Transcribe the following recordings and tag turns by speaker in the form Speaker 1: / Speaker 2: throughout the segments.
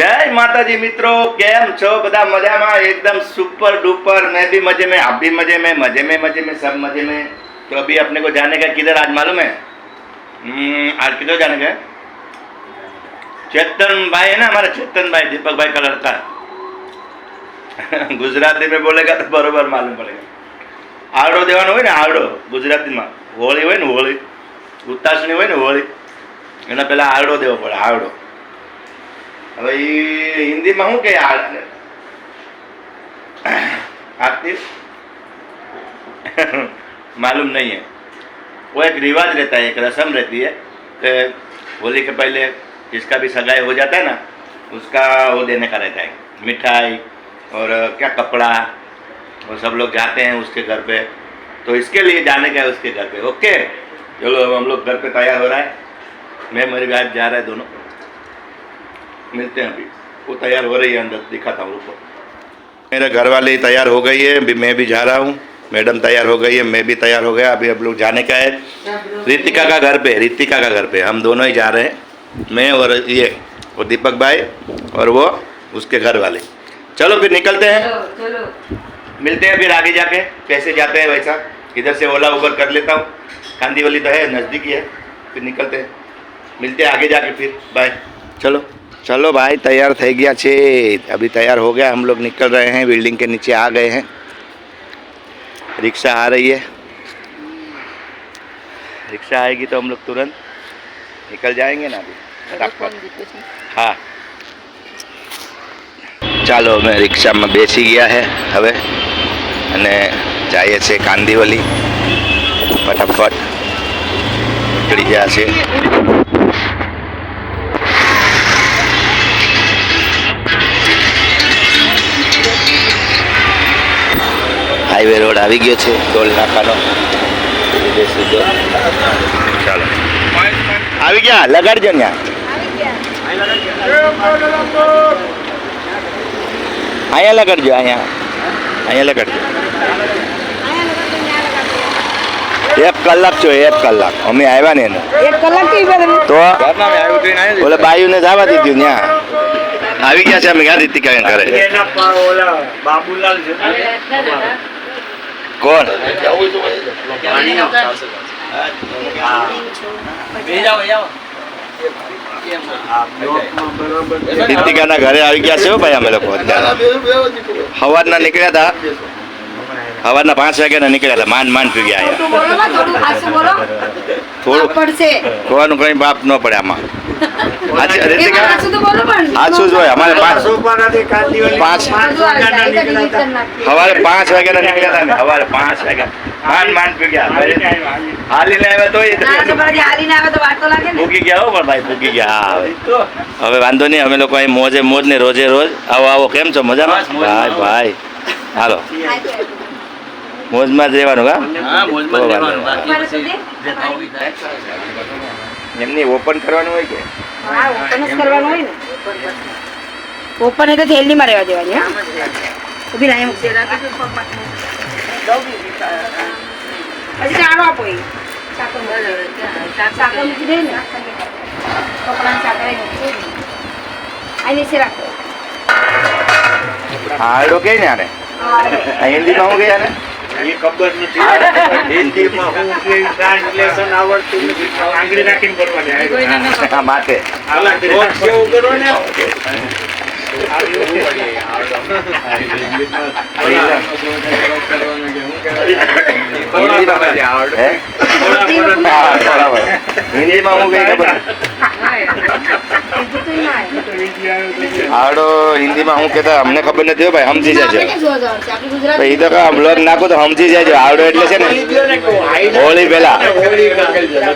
Speaker 1: જય માતાજી મિત્રો કેમ છો બધા મજામાં एकदम सुपर डुपर मैं भी मजे में आप भी मजे में मजे में मजे में सब मजे में तो अभी अपने को जाने का किधर आज मालूम है हम्म, आज किधर जाने का है चेतन भाई है ना हमारा चेतन भाई दीपक भाई का लड़का ગુજરાતી में बोलेगा तो बरोबर मालूम पड़ेगा આવડો દેવાનો હોય ને આવડો ગુજરાતીમાં હોળી હોય ને હોળી ઉતાસણી હોય ને હોળી એના પહેલા આવડો દેવો પડે આવડો હવે એ હિન્દીમાં શું કે આળને आरती मालूम नहीं है वो एक रिवाज रहता है एक रस्म रहती है कि होली के पहले जिसका भी सगाई हो जाता है ना उसका वो देने का रहता है मिठाई और क्या कपड़ा वो सब लोग जाते हैं उसके घर पे तो इसके लिए जाने का है उसके घर पे ओके चलो अब हम लोग घर पे तैयार हो रहा है मैं मेरी वाइफ जा रहा है दोनों मिलते हैं अभी। वो तैयार हो रही है अंदर दिखाता हूँ रुको। मेरे घर वाले तैयार हो गई है अभी मैं भी जा रहा हूँ। मैडम तैयार हो गई है मैं भी तैयार हो गया अभी हम लोग जाने का है। रितिका का घर पे रितिका का घर पे हम दोनों ही जा रहे हैं। मैं और ये वो दीपक भाई और वो उसके घर वाले चलो फिर निकलते हैं।
Speaker 2: चलो चलो।
Speaker 1: मिलते हैं फिर आगे जाके। कैसे जाते हैं वैसा। इधर से ओला उबर कर लेता हूँ। कांदीवली तो है नज़दीक ही है। फिर निकलते हैं। मिलते हैं आगे जाके फिर। बाय। चलो। चलो भाई तैयार થઈ ગયા છે अभी तैयार हो गया हम लोग निकल रहे हैं बिल्डिंग के नीचे आ गए हैं रिक्शा आ रही है रिक्शा आएगी तो हम लोग तुरंत निकल जाएंगे ना अभी फटाफट હા ચાલો અમે રિક્ષામાં બેસી ગયા છે હવે અને જઈએ છીએ કાંદીવલી ફટાફટ નીકળી ગયા છે હાઈવે રોડ આવી ગયો છે ટોલ નાકાનો. ચાલો આવી ગયા? લગાડજો ત્યાં અહીંયા લગાડજો અહીંયા. અહીંયા લગાડજો. એક કલાક છો એક કલાક. અમે આવ્યા ને
Speaker 2: એક કલાકથી
Speaker 1: તો ઓલે બાયુને જવા દીધું ત્યાં આવી ગયા છે અમે ક્યાં રીતિકા કરે
Speaker 3: બાબુલાલ
Speaker 1: કોણ? રીતિકાના ઘરે આવી ગયા છે ભાઈ અમે લોકો સવારના નીકળ્યા હતા સવારના પાંચ વાગ્યાના નીકળ્યા હતા માંડ માન પી ગયા
Speaker 2: થોડું
Speaker 1: ખોવાનું કઈ બાપ ન પડે આમાં. અમારે પાંચ. પાંચ
Speaker 3: નીકળ્યા હતા.
Speaker 1: અમે સવારે પાંચ વાગ્યા. માંડ માંડ પી ગયા.
Speaker 3: હાલીને આવ્યા,
Speaker 1: તો
Speaker 2: ના ને.
Speaker 1: ભૂકી હો પણ ભાઈ ભૂકી હા હવે. હવે વાંધો નહીં અમે લોકો અહીં મોજે મોજ ને રોજે રોજ આવો આવો. કેમ છો? મજામાં? ભાઈ ભાઈ. હાલો. મોજમાં જ રહેવાનું કા
Speaker 4: હા, મોજમાં રહેવાનું.
Speaker 1: એમની ઓપન કરવાનું હોય કે?
Speaker 2: હા ઓપન જ કરવાનું હોય ને. ઓપન એ તો થેલી માં રહેવા દેવાની હા. ઊભી ના એમ હજી ચાણો આપો એ. મૂકી- દે ને. કપડાં શાક આ નીચે રાખો.
Speaker 1: હાડો કે ને આને હિન્દીમાં હું ગયા ને
Speaker 3: એ ખબર નથી. હિન્દીમાં હું ટ્રાન્સલેશન આવડતું નથી આંગળી નાખીને કરવાની
Speaker 1: આ માટે.
Speaker 3: આલા બોક્સ કરો ને?
Speaker 1: બરાબર આવડો હિન્દીમાં હું કહેતા, અમને ખબર નથી હો ભાઈ, સમજી જજો. એ તો કાં બ્લોગ નાખો તો સમજી જાય આવડો એટલે છે ને, હોળી પહેલા.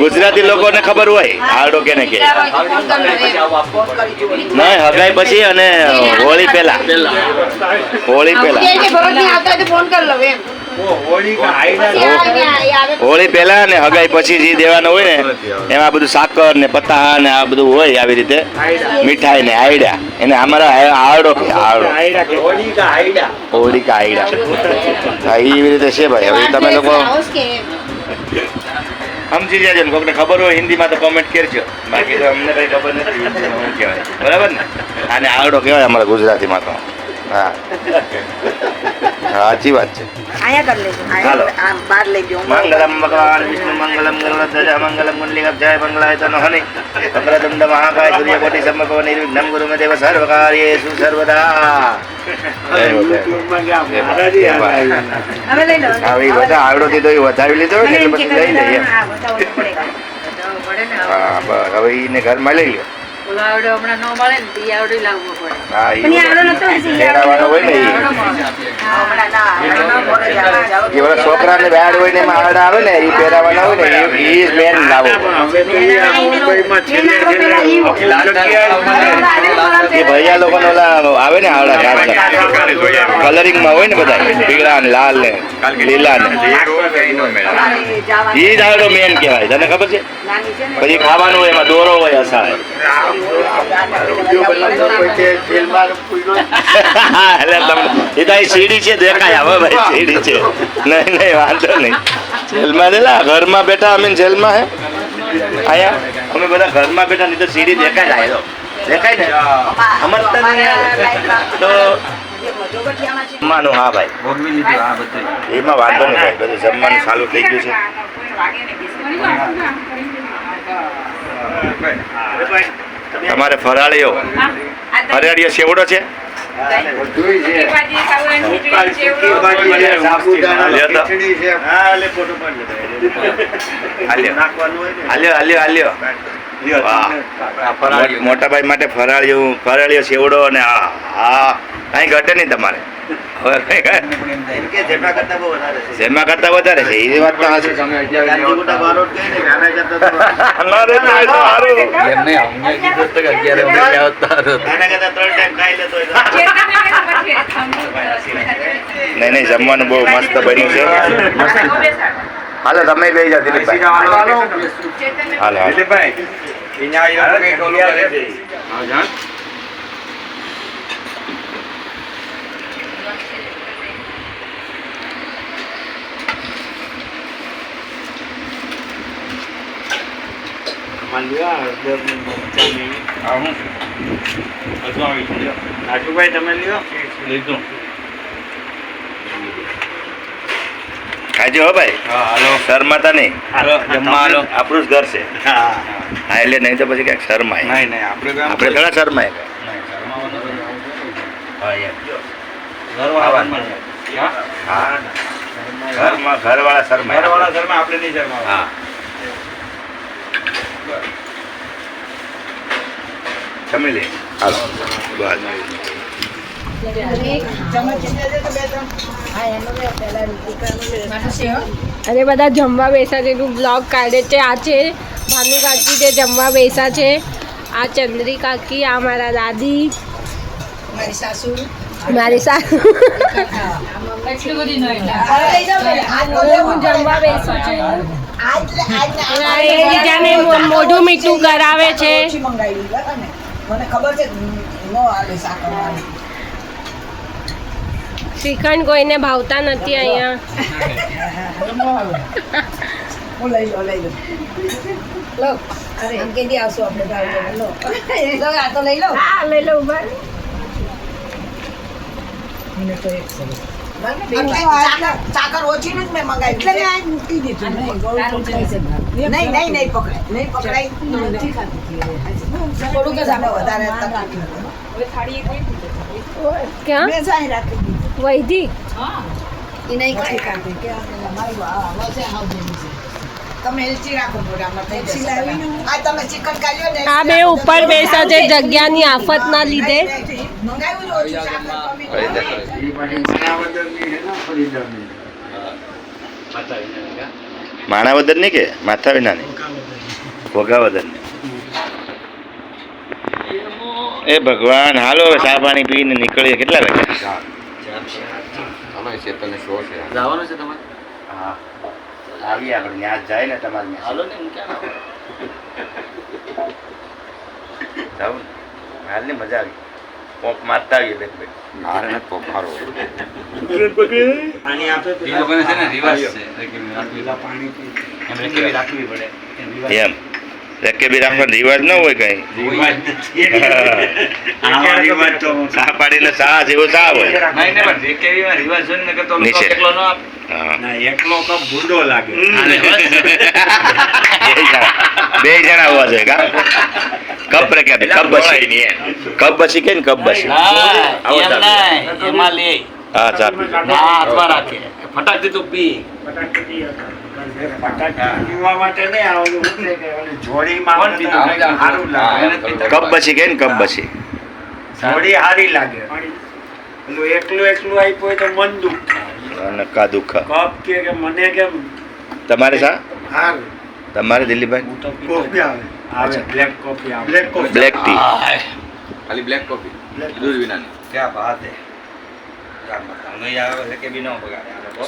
Speaker 1: ગુજરાતી લોકોને ખબર હોય આવડો કેને કે નહીં, હગાઈ પછી અને હોળી પહેલા. હોળી પહેલા.
Speaker 2: ફોન કરી લો એમ.
Speaker 3: હોળી
Speaker 1: પહેલા ને હગાઈ પછી જે દેવાનું હોય ને એમાં બધું સાકર ને પતા ને આ બધું હોય આવી રીતે. મીઠાઈ ને આયડા એને અમારા આવડો કે આવડો
Speaker 3: હોળી કા આઈડા
Speaker 1: આયડા એવી રીતે છે ભાઈ. હવે તમે લોકો. સમજી જજો ને કોકને ખબર હોય હિન્દીમાં તો કોમેન્ટ કરજો. બાકી તો અમને કઈ ખબર નથી હિન્દીમાં શું કહેવાય. બરાબર ને? આને આવડો કહેવાય અમારા ગુજરાતીમાં તો. હા. સાચી વાત છે.
Speaker 2: અહીંયા કરી લેજો.
Speaker 1: હાલો.
Speaker 4: બહાર લઈ ગયો.
Speaker 1: મંગલમ ભગવાન વિષ્ણુ મંગલમ ગરુડધ્વજ મંગલમ મુરલીગમ જય મંગલાય તનો હનિ. વક્રતુંડ મહાકાય સૂર્યકોટિ સમપ્રભ નિર્વિઘ્નમ ગુરુ મે દેવ સર્વદા
Speaker 3: આવ્યા.
Speaker 2: હવે લો.
Speaker 1: હવે બધા આવડો દીધો એ વધાવી લીધો ને પછી લઈ લઈએ.
Speaker 2: હા
Speaker 1: બસ. હવે એને ઘરમાં લઈ લ્યો.
Speaker 4: આવડે હમણાં ન મળે ને તે આવડે લાવવો પડે
Speaker 1: હા
Speaker 2: પણ એ આવડો નતો ને, એ
Speaker 1: તેડાવાનો હોય ને ઈ.
Speaker 4: હમણાં ના હમણાં ન મળે જાવ, જાવ.
Speaker 1: જે બધા છોકરાને બેડ હોય ને એમાં આવે ને, એ પહેરાવાના હોય ને, એ મેન લાવો. એ ભૈયા લોકો ઓલા આવે ને આવડા કાચા કલરિંગમાં હોય ને બધા, પીળા ને લાલ ને, લીલા ને. એ. જ આવડો મેન કહેવાય, તને ખબર છે? પછી ખાવાનું હોય એમાં દોરો હોય અસાય. એટલે એ તો સીડી છે, દેખાય હવે ભાઈ, સીડી છે. નહીં નહીં. વાંધો નહીં. જેલમાં રહેલા, ઘરમાં બેઠા અમે જેલમાં હે. અહીંયા અમે બધા ઘરમાં બેઠા, નહીં તો સીડી દેખાય દેખાય ને? સમજતા નહીં તો જમવાનું હા ભાઈ. એમાં વાંધો નહીં ભાઈ. બધું જમવાનું ચાલુ થઈ ગયું છે. તમારે ફરાળીઓ. ફરાળીઓ સેવડો છે? લ્યો તો. હાલ્યો હાલ્યો હાલ્યો મોટાભાઈ માટે ફરાળીઓ ફરાળીઓ સેવડો અને હા કાંઈ ઘટે નહીં તમારે. જેમાં કરતા વધારે છે એ વાત તો હાચી. ના રે, તો એ તો હારું.
Speaker 5: એમને અમને કીધું હતું કે અગિયાર વાગે આવતા હતો.
Speaker 1: આના કરતા ત્રણ time ખાઈ લેતો હોય તો. નહીં નહીં જમવાનું બહુ મસ્ત બન્યું છે હાલો તમે લઈ જાઓ દિલીપભાઈ હાલો હાલો
Speaker 3: રાજુભાઈ તમે લ્યો.
Speaker 1: ખાજો હો ભાઈ? શરમાતા નહીં
Speaker 3: જમવા હાલો.
Speaker 1: આપણું જ ઘર છે.
Speaker 3: હા
Speaker 1: હા. એટલે નહીં તો પછી ક્યાંક શરમાય.
Speaker 3: નહીં નહીં આપણે
Speaker 1: આપણે થોડા શરમાય. ઘરવાળા શરમાય.
Speaker 3: ઘરવાળા શરમાય આપણે નહીં શરમાવા.
Speaker 1: હા. જમી લે. હાલો. બસ
Speaker 6: અને બધા જમવા બેસા છે. એનું બ્લોગ કાઢે છે. આ છે ભાનુ કાકી તે જમવા બેસા છે. આ ચંદ્રી કાકી આ મારા દાદી.
Speaker 4: મારી સાસુ.
Speaker 6: મારી સાસુ હું જમવા બેસું છું. મોઢું મીઠું કરાવે છે.
Speaker 4: મને ખબર છે નો આલે સાકર વાળી.
Speaker 6: શ્રીખંડ કોઈને ભાવતા નથી અહીંયા.
Speaker 4: હું લઈ લો લઈ લો લો. અરે આમ કેદી આવશું આપણે ભાવ લો. લો આ તો લઈ લો.
Speaker 6: હા લઈ લો ઊભા
Speaker 4: મને તો એક સરસ ચાકર ચાકર ઓછી નું જ મેં મંગાવ્યું એટલે મેં આ મૂકી દીધું. નહીં નહીં નહીં પકડાય નહીં પકડાય. થોડુંક જ આપણે વધારે તકલીફ નથી.
Speaker 6: ક્યાં?
Speaker 4: મેં સાઈ રાખી દીધું.
Speaker 6: વૈધી
Speaker 4: એ નહીં કાંઈ કાઢે કે આ મારું આ વસે આવજેલું છે. તમે એલચી રાખો મોઢામાં થઈ જશે. આ તમે ચિકન કાઢ્યો ને
Speaker 6: આ બે ઉપર બેસા છે જગ્યાની આફતના લીધે.
Speaker 1: માણાવદર નહીં કે? માથા વિના નહીં ભોગાવદર એ ભગવાન હાલો હવે ચા પાણી પીને નીકળીએ. કેટલા વાગ્યા જવાનું છે તમારે? હા. આવીએ આપણે ત્યાં જાય ને તમારે હાલો ને હું જાઉં હાલ મજા આવી. પોપ મારતા આવીએ બેન
Speaker 5: મારે નથી પોપ મારો
Speaker 3: પાણી આપે
Speaker 5: એ લોકોને છે ને રિવાજ છે
Speaker 3: પાણી પી.
Speaker 1: એમ રાખવી પડે. એમ રેકેબી રાખવાનો રિવાજ ન હોય કઈ.
Speaker 3: રિવાજ નથી. આવા રિવાજ તો
Speaker 1: સા પાડીને સા જેવું સા હોય.
Speaker 5: ને ન
Speaker 3: ના
Speaker 1: બે જણા. બે જણા હોવા જોઈએ કા? કપ રેકેબી કપ બસી કપ બસી કે ને કપ બસી આવો ચાલો. હા ચાલ
Speaker 5: તું પી.
Speaker 3: લાગે
Speaker 1: કપ બસી કે ને કપ બસી
Speaker 3: જોડી સારી લાગે. એકલું એકલું આપ્યું હોય તો મન દુખ થાય.
Speaker 1: અને કા દુઃખ.
Speaker 3: કપ કે કે મને કેમ?
Speaker 1: તમારે સા?
Speaker 3: હારું.
Speaker 1: તમારે દિલીપભાઈ?
Speaker 3: હું તો કોફી આવે. આવે. બ્લેક કોફી આવે. બ્લેક કોફી
Speaker 1: બ્લેક ટી
Speaker 5: ખાલી બ્લેક કોફી દૂધ વિનાની.
Speaker 1: ક્યાં વાત હે?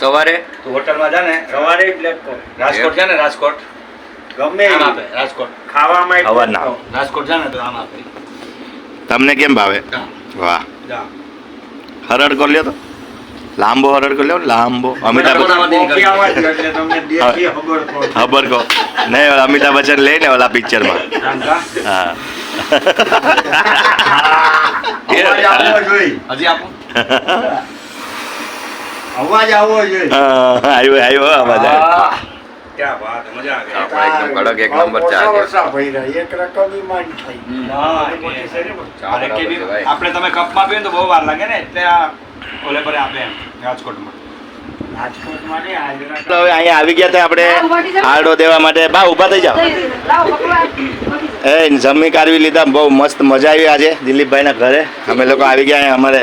Speaker 5: સવારે?
Speaker 1: તું હોટલમાં જા ને.
Speaker 3: સવારે બ્લેક કોફી
Speaker 1: રાજકોટ છે ને રાજકોટ.
Speaker 3: ગમે
Speaker 1: આમ આપે રાજકોટ.
Speaker 3: ખાવામાં
Speaker 1: હવા ના. રાજકોટ જાને ને તો આમ આપે. તમને કેમ ભાવે? વાહ.
Speaker 3: જા.
Speaker 1: હરડ કરી લ્યો તો. લાંબો હરડ કરી લો ને લાંબો અમિતાભ
Speaker 3: ખબર
Speaker 1: કહો. નહીં અમિતાભ બચ્ચન લઈને ઓલા પિક્ચરમાં. હા.
Speaker 3: અવાજ આવવો જોઈએ.
Speaker 1: આવ્યો આવ્યો આવ્યો.
Speaker 5: આપણે
Speaker 7: તમે કપમાં ને તો બહુ વાર લાગે ને એટલે આ ઓલે પર આપે એમ. રાજકોટમાં.
Speaker 1: હવે અહીંયા આવી ગયા હતા આપણે. આરડો દેવા માટે. બા ઊભા થઈ જાઓ. એ જમી કાઢવી લીધા. બહુ મસ્ત મજા આવી આજે દિલીપભાઈના ઘરે. અમે લોકો આવી ગયા અહીંયા અમારે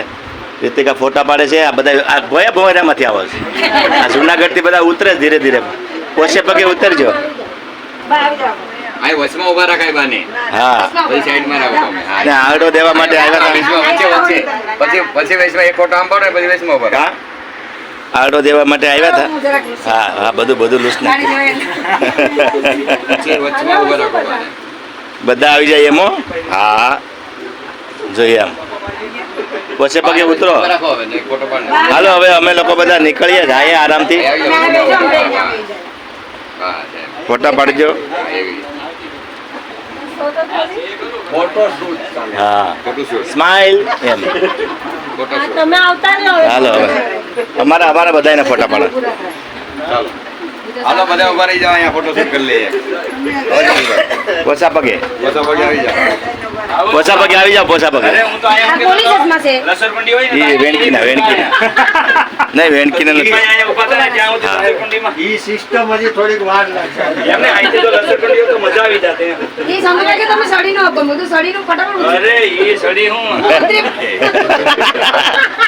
Speaker 1: રીતિકા ફોટા પાડે છે. આ બધા આ ભોયા ભોયરામાંથી આવે છે. આ જુનાગઢથી બધા ઉતરે છે ધીરે ધીરે. પોસે પગે ઉતરજો.
Speaker 5: અહીં વચમાં ઊભા રાખાય બાને.
Speaker 1: હા.
Speaker 5: પછી સાઈડમાં રાખો તમે.
Speaker 1: ને દેવા માટે આવ્યા
Speaker 5: હતા. વચ્ચે વચ્ચે. પછી પછી વચમાં એક ફોટો આમ પાડો પછી વચમાં ઊભા
Speaker 1: હતા હા દેવા માટે આવ્યા હતા? હા હા બધું બધું લૂસ નાખ્યું
Speaker 5: વચમાં ઊભા રાખો
Speaker 1: બધા આવી જાય એમો હા? જોઈએ એમ પોસે પગે ઉતરો.
Speaker 5: ને ને.
Speaker 1: હાલો હવે અમે લોકો બધા નીકળીએ જાય આરામથી.
Speaker 5: ફોટા
Speaker 1: પાડજો.
Speaker 5: હા, એવી.
Speaker 3: ફોટો શૂટ ચાલે.
Speaker 1: હા.
Speaker 5: ફોટોશૂટ.
Speaker 1: સ્માઈલ એમ. હાલો હવે. અમારા અમારા બધાને ફોટા પાડો.
Speaker 5: ચાલો. હાલો બધા ઊભા રહી જાઓ અહીંયા ફોટો શૂટ કરી લઈએ.
Speaker 1: ઓછા પગે.
Speaker 5: બધા પગે આવી જાઓ.
Speaker 1: પોસા પગે આવી જાવ પોસા પગે.
Speaker 7: અરે હું તો અહીંયા
Speaker 2: આ પોલીસ ચશ્મા છે
Speaker 7: લસરપંડી હોય ને
Speaker 1: એ વેણકીના વેણકીના. નહીં વેણકીના નથી.
Speaker 3: ઈ સિસ્ટમ હજી થોડીક વાર લાગશે
Speaker 7: એમને તો મજા આવી જાતે એમ.
Speaker 2: સમજે કે તમે સડી નો આપો બધું સડી નું ફટાફટ
Speaker 7: અરે એ સડી હું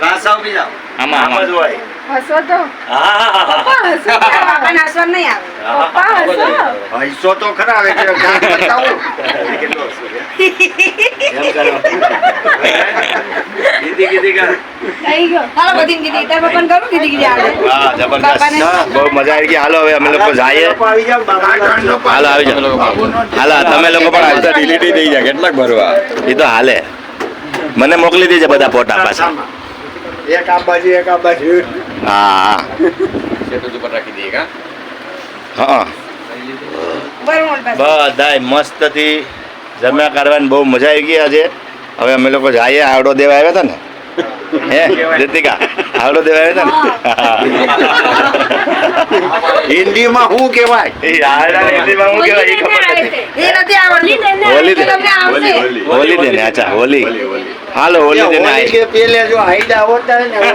Speaker 2: લીધા
Speaker 7: રાસા ઊભી જાઓ
Speaker 1: આમાં.
Speaker 7: જ હોય.
Speaker 6: હસો તો.
Speaker 7: હા. હા હા.
Speaker 6: પપ્પા હસો
Speaker 2: બાપા નાસવા નહીં આવે.
Speaker 6: પપ્પા હસો.
Speaker 3: હૈસો તો ખરા હવે કે ગાંઠ બતાવું.
Speaker 1: એમ કરો.
Speaker 7: કીધી કીધી કર
Speaker 6: થઈ ગયો.
Speaker 2: હાલો બધી કીધી તાર પપ્પાને કરું કીધી કીધી આવે.
Speaker 1: વાહ જબરદસ્ત. બહુ મજા આવી ગઈ. હાલો હવે અમે લોકો જઈએ. હાલો આવી જાઓ. હાલો તમે લોકો પણ આવી જાઓ
Speaker 5: ડિલીટ થઈ જાય કેટલાક ભરવા.
Speaker 1: એ તો હાલે. મને મોકલી દેજે બધા ફોટા પાછા.
Speaker 3: એક આ બાજુ એક આ બાજુ.
Speaker 1: હા.
Speaker 5: સેતુ ઉપર રાખી
Speaker 1: હા? બધાય મસ્તથી જમ્યા કરવાની બહુ મજા આવી ગઈ આજે. હવે અમે લોકો જઈએ આવડો દેવા આવ્યા હતા ને? હે રીતિકા? આવડો દેવા આવ્યા હતા ને?
Speaker 3: હિન્દીમાં શું કહેવાય?
Speaker 1: હિન્દીમાં શું કહેવાય એ ખબર નથી.
Speaker 2: એ નથી આવડતું
Speaker 1: હોલી દે હોલી દે ને અચ્છા હોલી. હાલો હોલી દે ને
Speaker 3: હોળી કે પેલે જો હાઈડા હોતા ને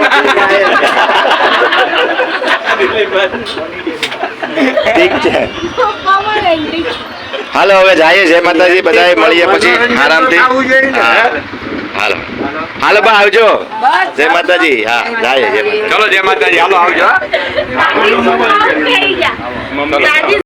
Speaker 1: ઠીક છે. હાલો હવે જઈએ જય માતાજી બધાએ મળીએ પછી આરામથી. હાલો. હાલો બા આવજો. જય માતાજી. હા જાય જય
Speaker 7: ચલો જય માતાજી. હાલો આવજો